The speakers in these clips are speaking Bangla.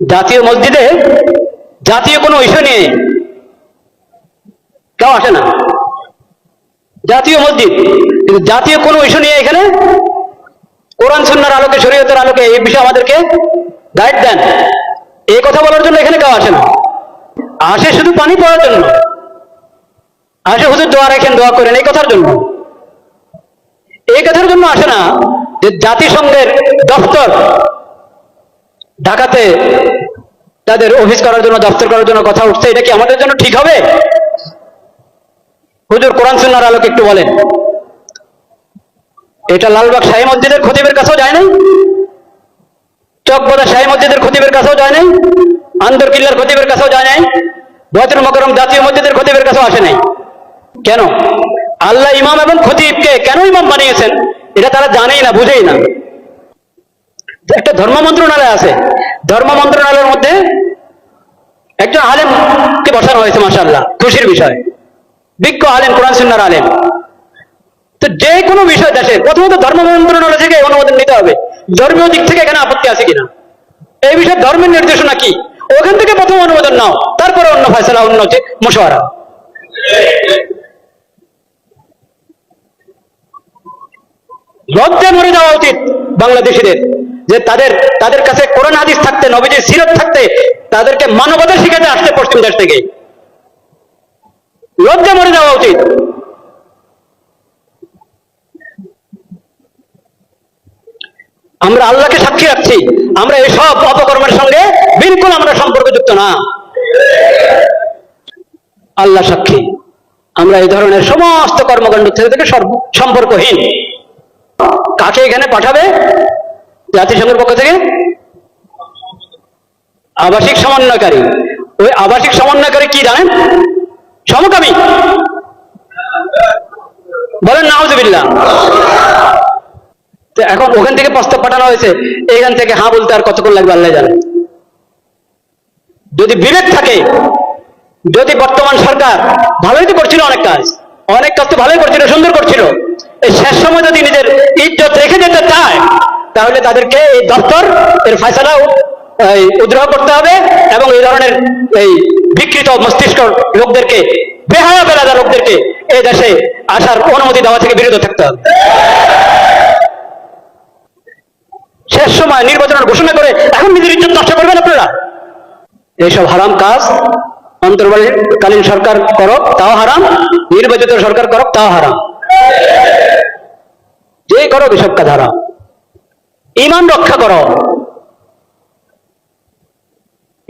জাতীয় মসজিদে জাতীয় কোনো ইস্যু নিয়ে কেউ আসে না। জাতীয় মসজিদ, কিন্তু জাতীয় কোনো ইস্যু নিয়ে এখানে কোরআন, সুন্নার আলোকে, শরীয়তের আলোকে এই বিষয়ে আমাদেরকে গাইড দেন। এই কথা বলার জন্য এখানে কেউ আসে না। আসে শুধু পানি পাওয়ার জন্য। আসে হুজুর দোয়া রাখেন, দোয়া করেন, এই কথার জন্য। এই কথার জন্য আসে না যে জাতিসংঘের দপ্তর ঢাকাতে তাদের অফিস করার জন্য, দপ্তর করার জন্য কথা উঠছে, এটা কি আমাদের জন্য ঠিক হবে? হুজুর কোরআন সুন্নার আলোকে একটু বলেন। এটা লালবাগ শাহী মসজিদের খতিবের কাছেও যায় নাই? চকবাদা শাহী মসজিদের খতিবের কাছেও যায় নাই? আন্দর কিল্লার খতিবের কাছেও যায় নাই? বয়তুল মকরম জাতীয় মসজিদের খতিবের কাছেও আসে নাই? কেন? আল্লাহ ইমাম এবং খতিবকে কেন ইমাম বানিয়েছেন? এটা তারা জানেই না, বুঝেই না। একটা ধর্ম মন্ত্রণালয় আছে। ধর্ম মন্ত্রণালয়ের মধ্যে একজন আলেমকে বসানো হয়েছে মাসাল্লাহ খুশির বিষয়। বিজ্ঞ আলেম, কোরআন সুন্নার আলেম। তো যে কোনো বিষয় দেশে প্রথমত ধর্ম মন্ত্রণালয় থেকে অনুমোদন নিতে হবে। ধর্মীয় দিক থেকে এখানে আপত্তি আছে কিনা? এই বিষয়ে ধর্মের নির্দেশনা কি? ওখান থেকে প্রথম অনুমোদন নাও, তারপরে অন্য ফয়সলা, অন্য মশওয়ারা। লজ্জা মরে যাওয়া উচিত বাংলাদেশিদের। যে তাদের তাদের কাছে কোরআন হাদিস থাকতে, নবীজির সিরত থাকতে, তাদেরকে মানবতা শিখাতে আসতে পশ্চিম দেশ থেকে। লজ্জা মরে যাওয়া উচিত। আমরা আল্লাহকে সাক্ষী রাখছি। আমরা এসব অপকর্মের সঙ্গে বিলকুল আমরা সম্পর্কযুক্ত না। আল্লাহ সাক্ষী। আমরা এই ধরনের সমস্ত কর্মকাণ্ড থেকে সম্পর্কহীন। কাকে এখানে পাঠাবে? জাতিসংঘের পক্ষ থেকে? আবাসিক সমন্বয়কারী। ওই আবাসিক সমন্বয়কারী কি জানেন? সমকামী। বলেন, নাউজুবিল্লাহ। তো এখন ওখান থেকে প্রস্তাব পাঠানো হয়েছে এখান থেকে হ্যাঁ বলতে আর কতক্ষণ লাগবে আল্লাহ জানে। যদি বিবেক থাকে, যদি বর্তমান সরকার ভালোই তো করছিল অনেক কাজ অনেক কাজ তো ভালোই করছিল, সুন্দর করছিল, এই শেষ সময় যদি নিজের ইজ্জত রেখে যেতে চায় তাহলে তাদেরকে এই দপ্তর এর ফয়সলা এই, উদ্রহ করতে হবে এবং এই ধরনের এই বিকৃত মস্তিষ্ক লোকদেরকে বেহায়া বেলাদা লোকদেরকে এই দেশে আসার অনুমতি দেওয়া থেকে বিরত থাকতে হবে। শেষ সময় নির্বাচনের ঘোষণা করে এখন নিজের ইজ্জত নষ্ট করবেন আপনারা? এইসব হারাম কাজ অন্তর্বর্তীকালীন সরকার করক তাও হারাম নির্বাচিত সরকার করক তাও হারাম। যে করো এসব কাজ হারাম। ইমান রক্ষা করো।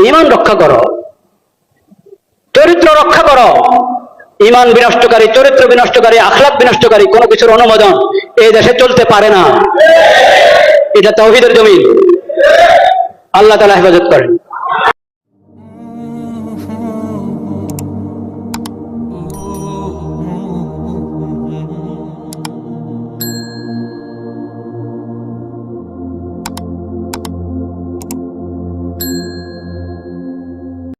ইমান রক্ষা করো। চরিত্র রক্ষা করো। ইমান বিনষ্টকারী, চরিত্র বিনষ্টকারী আখলাপ বিনষ্টকারী, কোনো কিছুর অনুমোদন এই দেশে চলতে পারে না। এটা তৌহিদের জমি আল্লাহ তালা হেফাজত করেন।